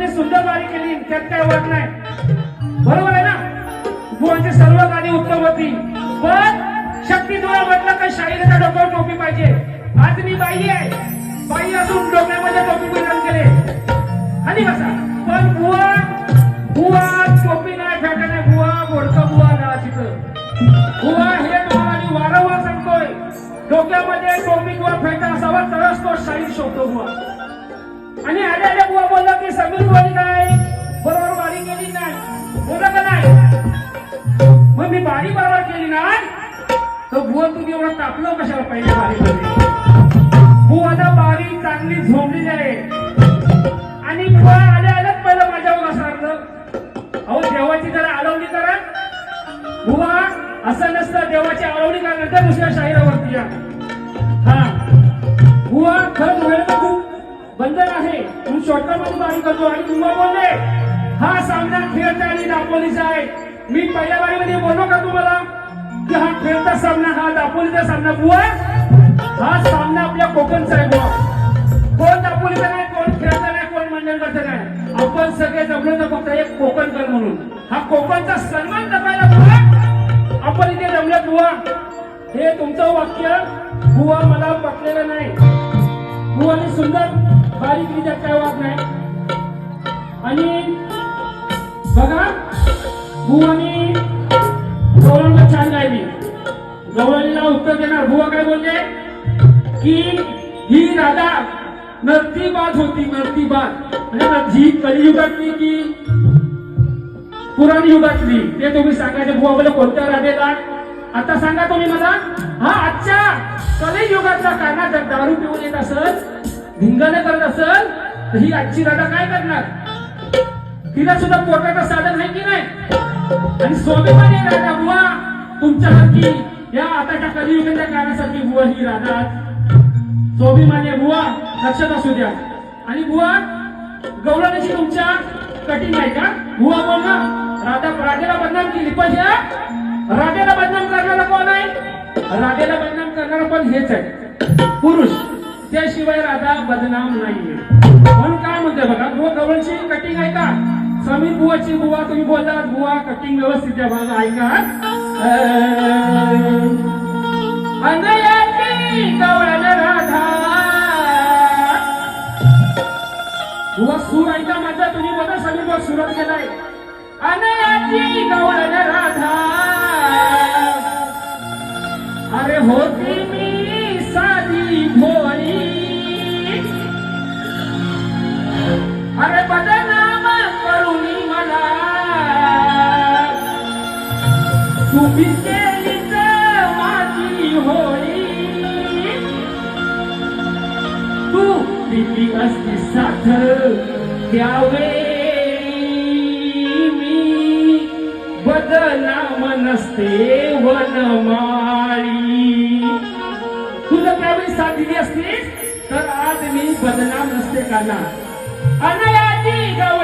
बुवाने सुंदर वारी केली त्यात काय वाट नाही. बरोबर आहे ना? गुवांची सर्व गाणी उत्तम होती. पण शक्ती तुम्हाला म्हटलं का शाहीराच्या डोक्यावर टोपी पाहिजे? आज मी बाई आहे. बाई असून डोक्यामध्ये टोपी परिधान केले. आणि कसा पण बुवा बुवा टोपी नाही फेटा नाही. बुवा बोडका बुवा नावाची बुवा हे तुम्हाला मी वारंवार सांगतोय. डोक्यामध्ये टोपी किंवा फेटा असावा तरच तो शाहीर शोधतो बुवा. आणि अरे अरे बुवा बोलला की समीर बुवानी काय बरोबर बारी केली नाही बोला का नाही? मग मी बारी बरोबर केली नाही तर बुवा तुम्ही एवढं तापलं कशाला पाहिजे बारीमध्ये? बुवाला बारी चांगली झोपली आहे. आणि बुवा आल्या आल्याच पहिलं माझ्यावर घसरलं अहो देवाची जरा आलवणी करा. बुवा असं नसतं देवाची आळवणी करण्यानंतर दुसऱ्या शाहिरावरती या. हा. बुवा खरंच बंदर आहे. म्हणून शॉर्टकटमध्ये बारी करतो आणि तुम्हाला बोलले हा सामना खेळता आणि दापोलीचा आहे. मी पहिल्या बारीमध्ये बोललो का तुम्हाला? की हा खेळता सामना हा दापोलीचा सामना बुवा. हा सामना आपल्या कोकणचा आहे बुवा. कोण दापोलीचा नाही कोण खेळता नाही कोण मंडळकरचा नाही. आपण सगळे जमलो तर फक्त एक कोकणकर म्हणून. हा कोकणचा सन्मान जपायला बुवा. आपण इथे जमल्यात बुवा. हे तुमचं वाक्य बुवा मला पटलेलं नाही. बुवाने सुंदर बारीक रित्या काय वाद नाही. आणि बघा बुवानी गवळणला छान गायली. गवळणीला उत्तर देणार. बुवा काय बोलले? की ही राधा नर्तीबाज होती नर्तीबाज म्हणजे ही कलियुगातली की पुराण युगातली. ते तुम्ही सांगायचे बुवा बोले कोणत्या राधेला? आता सांगा तुम्ही मला. हा आजच्या कलियुगातला काना जर दारू पिऊन येत असत धिंगाणे करत असेल तर ही आजची राधा काय करणार? तिला सुद्धा पोटाचं साधन आहे की नाही? आणि स्वाभिमानी राधा बुवा तुमच्या हाती या आताच्या कलियुगाच्या गाण्यासारखी बुवा ही राधा स्वाभिमानी बुवा लक्षात असू द्या. आणि बुवा गौरवाची तुमच्या कठीण आहे का? बुवा बोल ना राधा राधेला बदनाम केली पण या? राधेला बदनाम करणारा कोण आहे? राधेला बदनाम करणारा पण हेच आहे. पुरुष. त्याशिवाय राधा बदनाम नाहीये. म्हणून काय म्हणते बघा बुवा गवळची कटिंग आहे का? समीर बुवाची बुवा तुम्ही बोलतात बुवा कटिंग व्यवस्थित आहे बघा ऐका. राधा. बुवा सूर ऐका माझा तुम्ही बघा समीर बुवा सुरत केलाय अनयाची गवळण राधा. अरे होती तुम्ही केलीच माझी होळी तू असती साथ त्यावेळी मी बदनाम नसते वनमाळी तुला त्यावेळी साथ दिली असतीस तर आज मी बदनाम नसते का ना अनयाची गव